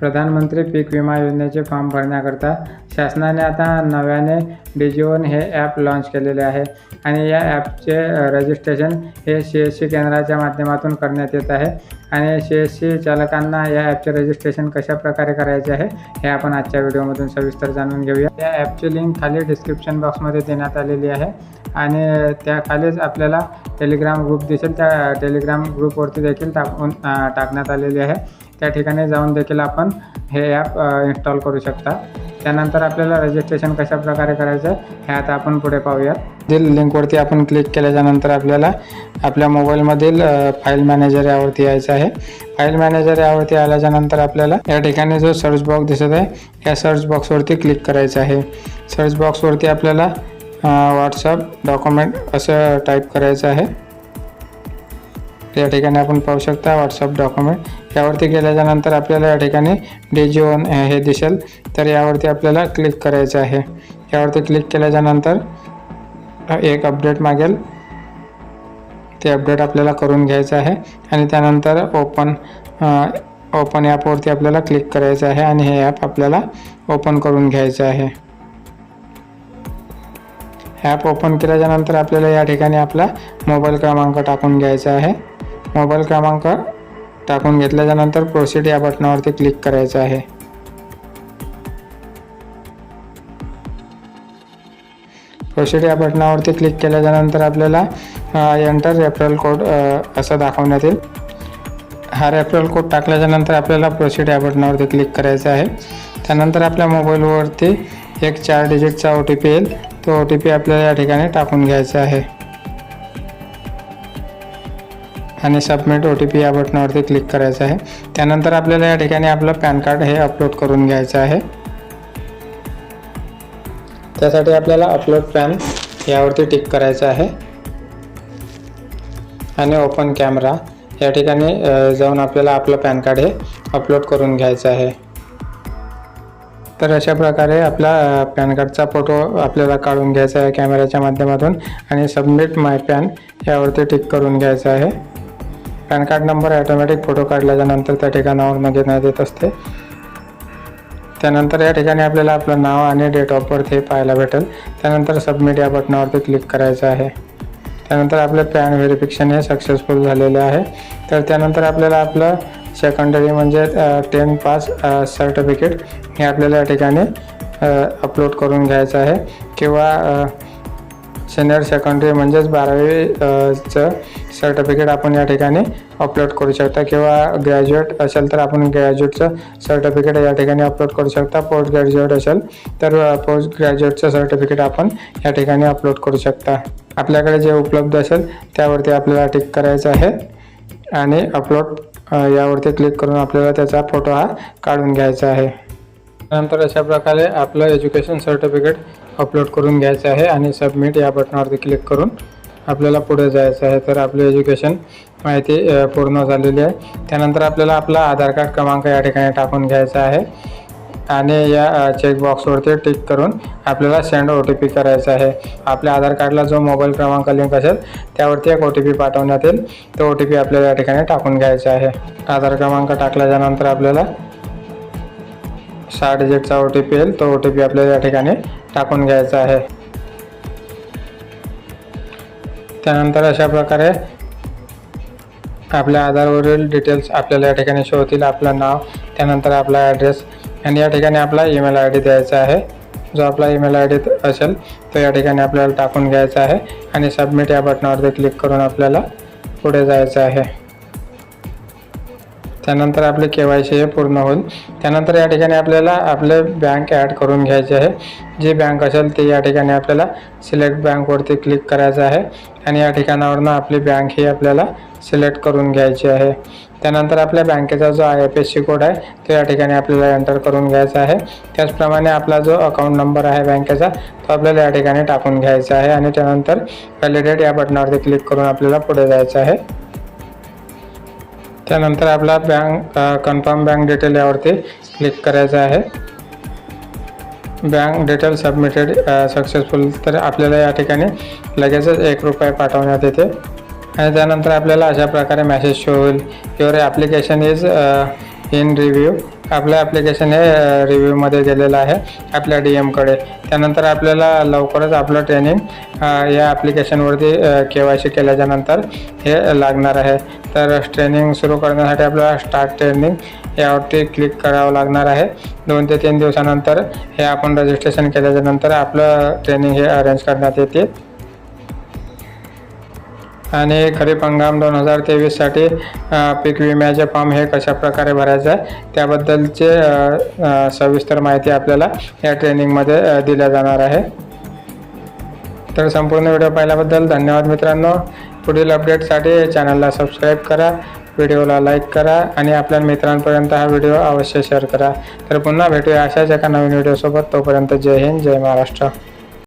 प्रधानमंत्री पीक विमा योजनेचे फॉर्म भरण्याकरता शासनाने आता नव्याने डिजिओन हे ॲप लॉन्च केलेले आहे आणि या ॲपचे रजिस्ट्रेशन हे सी एस सी केंद्राच्या माध्यमातून करण्यात येत आहे. आणि सी एस सी चालकांना या ॲपचे रजिस्ट्रेशन कशाप्रकारे करायचे आहे हे आपण आजच्या व्हिडिओमधून सविस्तर जाणून घेऊया. या ॲपची लिंक खाली डिस्क्रिप्शन बॉक्समध्ये देण्यात आलेली आहे आणि त्याखालीच आपल्याला टेलिग्राम ग्रुप दिसेल. त्या टेलिग्राम ग्रुपवरती देखील टाकून टाकण्यात आलेली आहे. त्या ठिकाणी जाऊन देखील आपण हे ॲप इन्स्टॉल करू शकता. त्यानंतर आपल्याला रजिस्ट्रेशन कशा प्रकारे करायचं हे आता आपण पुढे पाहूयात. दिल लिंकवरती आपण क्लिक केल्याच्यानंतर आपल्याला आपल्या मोबाईलमधील फाईल मॅनेजर यावरती यायचं आहे. फाईल मॅनेजर यावरती आल्याच्यानंतर आपल्याला या ठिकाणी जो सर्च बॉक्स दिसत आहे या सर्च बॉक्सवरती क्लिक करायचं आहे. सर्च बॉक्सवरती आपल्याला व्हॉट्सअप डॉक्युमेंट असं टाईप करायचं आहे. या ठिकाणी आपण पाहू शकता व्हॉट्सअप डॉक्युमेंट यावरती गेल्याच्यानंतर आपल्याला या ठिकाणी डिजिओन हे दिसेल. तर यावरती आपल्याला क्लिक करायचं आहे. यावरती क्लिक केल्याच्यानंतर एक अपडेट मागेल. ते अपडेट आपल्याला करून घ्यायचं आहे. आणि त्यानंतर ओपन ओपन ॲपवरती आपल्याला क्लिक करायचं आहे. आणि हे ॲप आपल्याला ओपन करून घ्यायचं आहे. ॲप ओपन केल्याच्यानंतर आपल्याला या ठिकाणी आपला मोबाईल क्रमांक टाकून घ्यायचा आहे. मोबाईल क्रमांक टाकून घेतल्याच्यानंतर प्रोसिड या बटनावरती क्लिक करायचं आहे. प्रोसिड या बटनावरती क्लिक केल्याच्यानंतर आपल्याला एंटर रेफरल कोड असं दाखवण्यात येईल. हा रेफरल कोड टाकल्याच्यानंतर आपल्याला प्रोसिड या बटनावरती क्लिक करायचं आहे. त्यानंतर आपल्या मोबाईलवरती एक चार डिजिटचा ओ टी पी येईल. तो ओ टी पी आपल्याला या ठिकाणी टाकून घ्यायचा आहे. आणि सबमिट ओ टी पी या बटनावरती क्लिक करायचं आहे. त्यानंतर आपल्याला या ठिकाणी आपलं पॅन कार्ड हे अपलोड करून घ्यायचं आहे. त्यासाठी आपल्याला अपलोड पॅन यावरती टिक करायचं आहे. आणि ओपन कॅमेरा या ठिकाणी जाऊन आपल्याला आपलं पॅन कार्ड हे अपलोड करून घ्यायचं आहे. तर अशा प्रकारे आपला पॅन कार्डचा फोटो आपल्याला काढून घ्यायचा आहे कॅमेऱ्याच्या माध्यमातून आणि सबमिट माय पॅन यावरती टिक करून घ्यायचं आहे. PAN card number automatic photo काढल्याच्यानंतर त्या ठिकाणावर घेण्यात येत असते. त्यानंतर या ठिकाणी आपल्याला आपलं नाव आणि डेट ऑफ बर्थ हे पाहायला भेटेल. त्यानंतर सबमिट या बटनावरती क्लिक करायचं आहे. त्यानंतर आपलं पॅन व्हेरिफिकेशन हे सक्सेसफुल झालेलं आहे. तर त्यानंतर आपल्याला आपलं सेकंडरी म्हणजे टेन पास सर्टिफिकेट हे आपल्याला या ठिकाणी अपलोड करून घ्यायचं आहे. किंवा सिनियर सेकंडरी म्हणजेच बारावीचं सर्टिफिकेट आपण या ठिकाणी अपलोड करू शकता. किंवा ग्रॅज्युएट असेल तर आपण ग्रॅज्युएटचं सर्टिफिकेट या ठिकाणी अपलोड करू शकता. पोस्ट ग्रॅज्युएट असेल तर पोस्ट ग्रॅज्युएटचं सर्टिफिकेट आपण या ठिकाणी अपलोड करू शकता. आपल्याकडे जे उपलब्ध असेल त्यावरती आपल्याला टिक करायचं आहे. आणि अपलोड यावरती क्लिक करून आपल्याला त्याचा फोटो हा काढून घ्यायचा आहे. नंतर अशा प्रकारे आपलं एज्युकेशन सर्टिफिकेट अपलोड करून घ्यायचं आहे आणि सबमिट या बटनावरती क्लिक करून आपल्याला पुढे जायचं आहे. तर आपली एज्युकेशन माहिती पूर्ण झालेली आहे. त्यानंतर आपल्याला आपला आधार कार्ड क्रमांक या ठिकाणी टाकून घ्यायचा आहे. आणि या चेकबॉक्सवरती टिक करून आपल्याला सेंड ओ टी पी करायचा आहे. आपल्या आधार कार्डला जो मोबाईल क्रमांक लिंक असेल त्यावरती एक ओ टी पी पाठवण्यात येईल. तो ओ टी पी आपल्याला या ठिकाणी टाकून घ्यायचा आहे. आधार क्रमांक टाकल्याच्यानंतर आपल्याला सहा डिजिटचा ओ टी पी येईल. तो ओ टी पी आपल्याला या ठिकाणी टाकून घ्यायचा आहे. त्यानंतर अशा प्रकारे आपल्या आधारवरील डिटेल्स आपल्याला या ठिकाणी शो होतील आपलं नाव त्यानंतर आपला ॲड्रेस आणि या ठिकाणी आपला ईमेल आय डी द्यायचा आहे. जो आपला ईमेल आय डी असेल तो या ठिकाणी आपल्याला टाकून घ्यायचा आहे. आणि सबमिट या बटनावरती क्लिक करून आपल्याला पुढे जायचं आहे. त्यानंतर आपले के वाय सी हे पूर्ण होईल. त्यानंतर या ठिकाणी आपल्याला आपले बँक ॲड करून घ्यायचे आहे. जी बँक असेल ती या ठिकाणी आपल्याला सिलेक्ट बँकवरती क्लिक करायचं आहे. आणि या ठिकाणावरनं आपली बँक ही आपल्याला सिलेक्ट करून घ्यायची आहे. त्यानंतर आपल्या बँकेचा जो I F S C code आहे तो या ठिकाणी आपल्याला एंटर करून घ्यायचा आहे. त्याचप्रमाणे आपला जो अकाउंट नंबर आहे बँकेचा तो आपल्याला या ठिकाणी टाकून घ्यायचा आहे आणि त्यानंतर व्हॅलिडेट या बटनावरती क्लिक करून आपल्याला पुढे जायचं आहे. त्यानंतर आपला बँक कन्फर्म बँक डिटेल यावरती क्लिक करायचं आहे. बँक डिटेल सबमिटेड सक्सेसफुल तर आपल्याला या ठिकाणी लगेचच एक रुपये पाठवण्यात येते. आणि त्यानंतर आपल्याला अशा प्रकारे मॅसेज शो होईल. Your application is in review आपलं ॲप्लिकेशन हे uh, रिव्ह्यूमध्ये गेलेलं आहे आपल्या डी एमकडे त्यानंतर आपल्याला लवकरच आपलं ट्रेनिंग uh, या ॲप्लिकेशनवरती uh, के वाय सी केल्याच्यानंतर हे लागणार आहे. तर ट्रेनिंग सुरू करण्यासाठी आपल्याला स्टार्ट ट्रेनिंग यावरती क्लिक करावं लागणार आहे. दोन ते तीन दिवसानंतर हे आपण रजिस्ट्रेशन केल्याच्यानंतर आपलं ट्रेनिंग हे अरेंज करण्यात येते आणि खरीप हंगाम दोन हजार तेवीससाठी पीक विम्याचे फॉर्म हे कशा प्रकारे भरायचं आहे त्याबद्दलचे सविस्तर माहिती आपल्याला या ट्रेनिंगमध्ये दिल्या जाणार आहे. तर संपूर्ण व्हिडिओ पाहिल्याबद्दल धन्यवाद मित्रांनो. पुढील अपडेटसाठी चॅनलला सबस्क्राईब करा व्हिडिओला लाईक करा आणि आपल्या मित्रांपर्यंत हा व्हिडिओ अवश्य शेअर करा. तर पुन्हा भेटूया अशाच एका नवीन व्हिडिओसोबत. तोपर्यंत जय हिंद जय महाराष्ट्र.